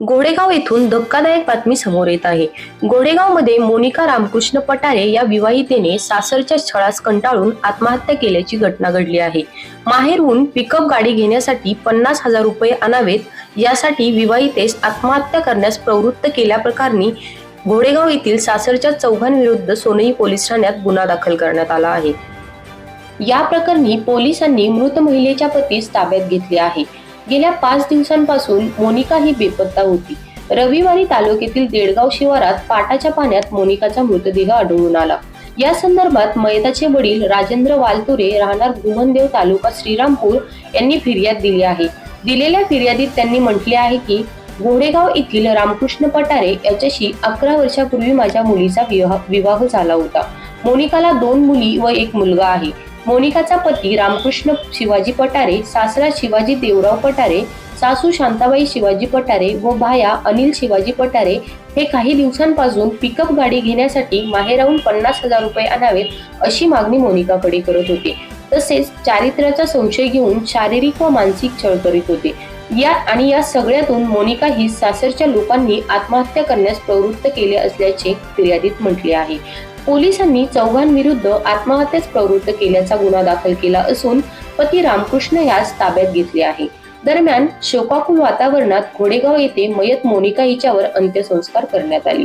घोडेगाव येथून धक्कादायक बातमी समोर येत आहे. घोडेगावमध्ये मोनिका रामकृष्ण पटारे या विवाहितेने सासरच्या छळास कंटाळून आत्महत्या केल्याची घटना घडली आहे. माहेरहून पिकअप गाडी घेण्यासाठी पन्नास हजार रुपये आणावेत यासाठी विवाहितेस आत्महत्या करण्यास प्रवृत्त केल्याप्रकरणी घोडेगाव येथील सासरच्या चौघांविरुद्ध सोनई पोलीस ठाण्यात गुन्हा दाखल करण्यात आला आहे. या प्रकरणी पोलिसांनी मृत महिलेच्या पतीस ताब्यात घेतले आहे. गेल्या पाच दिवसांपासून मोनिका ही बेपत्ता होती. रविवारी तालुक्यातील देडगाव शिवारात पाटाच्या पाण्यात मोनिकाचा मृतदेह आढळून आला. या संदर्भात मयताचे वडील राजेंद्र वालतुरे राहणार गुमनदेव तालुका श्रीरामपूर यांनी फिर्याद दिली आहे. दिलेल्या फिर्यादीत त्यांनी म्हटले आहे की घोडेगाव येथील रामकृष्ण पटारे याच्याशी अकरा वर्षापूर्वी माझ्या मुलीचा विवाह विवाह झाला होता. मोनिकाला दोन मुली व एक मुलगा आहे. मोनिकाचा पती रामकृष्ण शिवाजी पटारे सासरा शिवाजी देवराव पटारे सासू शांताबाई शिवाजी पटारे व भाया अनिल शिवाजी पटारे हे काही दिवसांपासून पिकअप गाडी घेण्यासाठी माहेराहून पन्नास हजार रुपये आणावेत अशी मागणी मोनिकाकडे करत होते. तसेच चारित्र्याचा संशय घेऊन शारीरिक व मानसिक छळ करीत होते. या आणि या सगळ्यातून मोनिका ही सासरच्या लोकांनी आत्महत्या करण्यास प्रवृत्त केले असल्याचे फिर्यादीत म्हटले आहे. पोलिसांनी चौघांविरुद्ध आत्महत्येस प्रवृत्त केल्याचा गुन्हा दाखल केला असून पती रामकृष्ण यास ताब्यात घेतले आहे. दरम्यान शोकाकुल वातावरणात घोडेगाव येथे मयत मोनिका हिच्यावर अंत्यसंस्कार करण्यात आले.